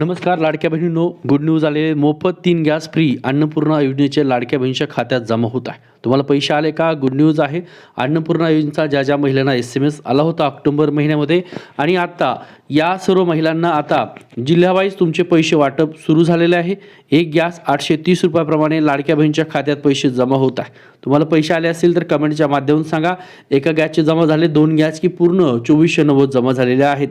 नमस्कार लाडक्या बहिणींनो. Good news आले मोफत तीन गॅस फ्री अन्नपूर्णा योजनेचे लाडक्या बहिणीच्या खात्यात जमा होत आहे. तुम्हाला पैसे आले का? गुड न्यूज आहे. अन्नपूर्णा योजनेचा ज्या ज्या महिलांना एस एम एस आला होता ऑक्टोबर महिन्यामध्ये आणि आता या सर्व महिलांना आता जिल्ह्यावाईज तुमचे पैसे वाटप सुरू झालेले आहे. एक गॅस आठशे तीस रुपयाप्रमाणे लाडक्या बहिणीच्या खात्यात पैसे जमा होत आहे. तुम्हाला पैसे आले असतील तर कमेंटच्या माध्यमातून सांगा. एका गॅसचे जमा झाले दोन गॅस की पूर्ण चोवीसशे नव्वद जमा झालेले आहेत.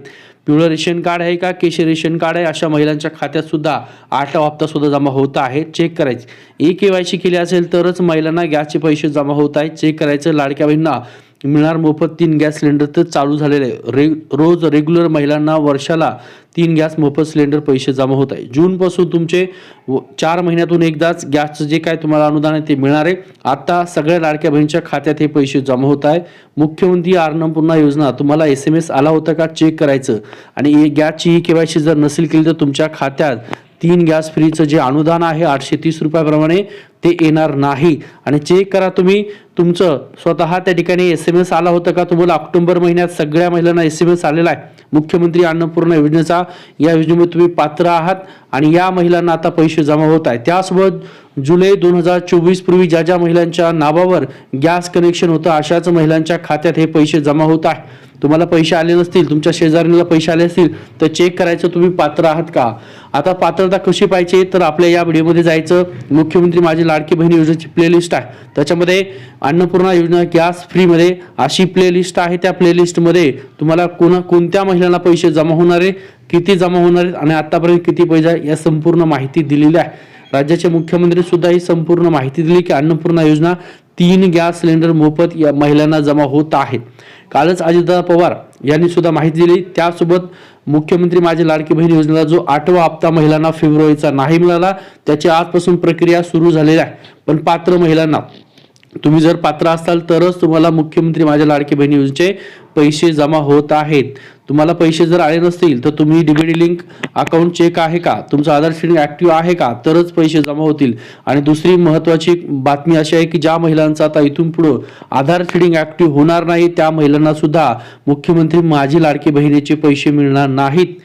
पिवळं रेशन कार्ड आहे का? केशरी रेशन कार्ड आहे. अशा महिलांच्या खात्यात सुद्धा आठवा हप्ता सुद्धा जमा होत आहे. चेक करायचे. ई के वाय सी केली असेल तरच महिलांना गॅसचे पैसे जमा होत आहेत. चेक करायचं लाडक्या बहिणींना मिळणार मोफत तीन गॅस सिलेंडर तर चालू झालेले आहे. रे रोज रेग्युलर महिलांना वर्षाला तीन गॅस मोफत सिलेंडर पैसे जमा होत आहे जूनपासून तुमचे व- चार महिन्यातून एकदाच गॅसचं जे काय तुम्हाला अनुदान आहे ते मिळणार आहे. आता सगळ्या लाडक्या बहिणीच्या खात्यात हे पैसे जमा होत आहे. मुख्यमंत्री अन्नपूर्णा योजना. तुम्हाला एस एम एस आला होता का? चेक करायचं. आणि गॅसची ही केवायसी जर नसेल केली तर तुमच्या खात्यात तीन गॅस फ्रीचं जे अनुदान आहे आठशे तीस रुपयाप्रमाणे ते येणार नाही. आणि चेक करा तुम्ही तुमचं स्वतः त्या ठिकाणी एस एम एस आला होता का? तुम्हाला ऑक्टोबर महिन्यात सगळ्या महिलांना एस एम एस आलेला आहे. मुख्यमंत्री अन्नपूर्णा योजनेचा या योजनेमध्ये तुम्ही पात्र आहात आणि या महिलांना आता पैसे जमा होत आहे त्यासोबत जुलै दोन हजार चोवीस पूर्वी ज्या ज्या महिलांच्या नावावर गॅस कनेक्शन होतं अशाच महिलांच्या खात्यात हे पैसे जमा होत आहे. तुम्हाला पैसे आले नसतील तुमच्या शेजारीला पैसे आले असतील तर चेक करायचं तुम्ही पात्र आहात का? आता पात्रता कशी पाहिजे तर आपल्या या व्हिडिओमध्ये जायचं. मुख्यमंत्री माझी लाडकी बहिणी योजनेची प्लेलिस्ट आहे. त्याच्यामध्ये अन्नपूर्णा योजना गॅस फ्रीमध्ये अशी प्लेलिस्ट आहे. त्या प्लेलिस्टमध्ये तुम्हाला कोणा कोणत्या महिलांना पैसे जमा होणार आहे किती जमा होणार आहेत आणि आतापर्यंत किती पैसा या संपूर्ण माहिती दिलेली आहे. राज्याचे मुख्यमंत्री सुद्धा ही संपूर्ण माहिती दिली की अन्नपूर्णा योजना तीन गॅस सिलेंडर मोफत या महिलांना जमा होत आहेत कालच अजितदादा पवार यांनी सुद्धा माहिती दिली. त्यासोबत मुख्यमंत्री माझी लाडकी बहीण योजनेला जो आठवा हप्ता महिलांना फेब्रुवारीचा नाही मिळाला त्याची आजपासून प्रक्रिया सुरू झालेली आहे. पण पात्र महिलांना तुम्ही जर पात्र असाल तरच तुम्हाला मुख्यमंत्री माझ्या लाडकी बहिणी योजनेचे पैसे जमा होत आहेत. तुम्हाला पैसे जर आले नसतील तर तुम्ही डीबीडी लिंक अकाउंट चेक आहे का? तुमचं आधार शेडिंग ऍक्टिव्ह आहे का? तरच पैसे जमा होतील. आणि दुसरी महत्वाची बातमी अशी आहे की ज्या महिलांचा आता इथून पुढं आधार शेडिंग ऍक्टिव्ह होणार नाही त्या महिलांना सुद्धा मुख्यमंत्री माझी लाडकी बहिणीचे पैसे मिळणार नाहीत.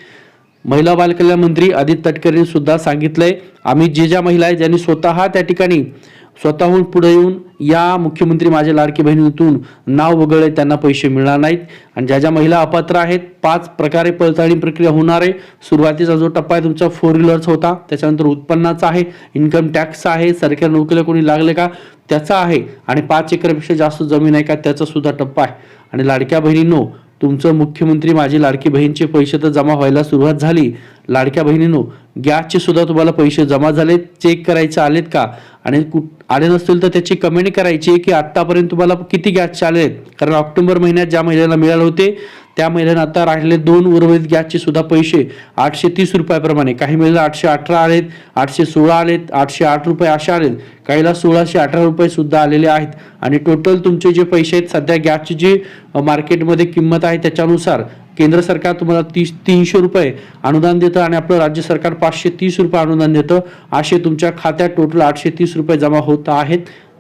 महिला बालकल्याण मंत्री आदित्य तटकरेंनी सुद्धा सांगितलंय आम्ही जे ज्या महिला आहेत ज्यांनी स्वतः त्या ठिकाणी स्वतःहून पुढे येऊन या मुख्यमंत्री माझ्या लाडकी बहिणीतून नाव वगळले त्यांना पैसे मिळणार नाहीत. आणि ज्या ज्या महिला अपात्र आहेत पाच प्रकारे पडताळणी प्रक्रिया होणार आहे. सुरुवातीचा जो टप्पा आहे तुमचा फोर व्हीलरचा होता. त्याच्यानंतर उत्पन्नाचा आहे इन्कम टॅक्सचा आहे सरकारी नोकरीला कोणी लागले का? त्याचा आहे. आणि पाच एकरपेक्षा जास्त जमीन आहे का? त्याचा सुद्धा टप्पा आहे. आणि लाडक्या बहिणींनो तुमचं मुख्यमंत्री माझी लाडकी बहीणचे पैसे तर जमा व्हायला सुरुवात झाली. लाडक्या बहिणींनो गॅसचे सुद्धा तुम्हाला पैसे जमा झाले चेक करायचे आलेत का? आणि कुठ आले नसतील तर त्याची कमेंट करायची की आत्तापर्यंत तुम्हाला किती गॅसचे आले आहेत कारण ऑक्टोबर महिन्यात ज्या महिन्याला मिळाले होते त्या महिन्यात आता राहिलेले दोन उर्वरित गॅसचे सुद्धा पैसे आठशे तीस रुपयाप्रमाणे. काही महिला आठशे अठरा आलेत आठशे सोळा आलेत आठशे आठ रुपये असे आलेत. काहीला सोळाशे अठरा रुपये सुद्धा आलेले आहेत. आणि टोटल तुमचे जे पैसे आहेत सध्या गॅसची जी मार्केटमध्ये किंमत आहे त्याच्यानुसार केंद्र सरकार तुम्हाला तीस तीनशे रुपये अनुदान देतं आणि आपलं राज्य सरकार पाचशे तीस रुपये अनुदान देतं. असे तुमच्या खात्यात टोटल आठशे तीस रुपये जमा होत आहेत.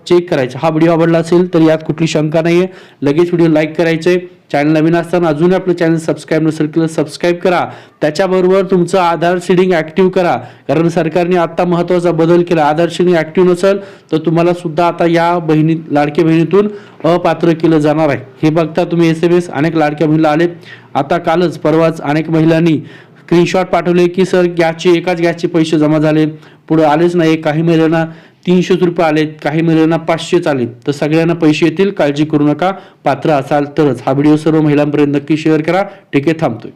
चेक करायचं. हा व्हिडिओ आवडला असेल तर यात कुठली शंका नाही आहे लगेच व्हिडिओ लाईक करायचे. चॅनल नवीन असताना अजून आपलं चॅनल सबस्क्राईब नसेल केलं सबस्क्राईब करा. त्याच्याबरोबर तुमचं आधार सीडिंग ॲक्टिव्ह करा. कारण सरकारने आत्ता महत्त्वाचा बदल केला. आधार सीडिंग ॲक्टिव्ह नसेल तर तुम्हाला सुद्धा आता या बहिणी लाडक्या बहिणीतून अपात्र केलं जाणार आहे. हे बघता तुम्ही एस एम एस अनेक लाडक्या बहिणीला आले आता कालच परवाच अनेक महिलांनी स्क्रीनशॉट पाठवले की सर गॅसचे एकाच गॅसचे पैसे जमा झाले पुढे आलेच नाही. काही महिलांना तीनशेच रुपये आलेत काही महिलांना पाचशेच आलेत. तर सगळ्यांना पैसे येतील काळजी करू नका. पात्र असाल तरच. हा व्हिडिओ सर्व महिलांपर्यंत नक्की शेअर करा. ठीक आहे थांबतोय.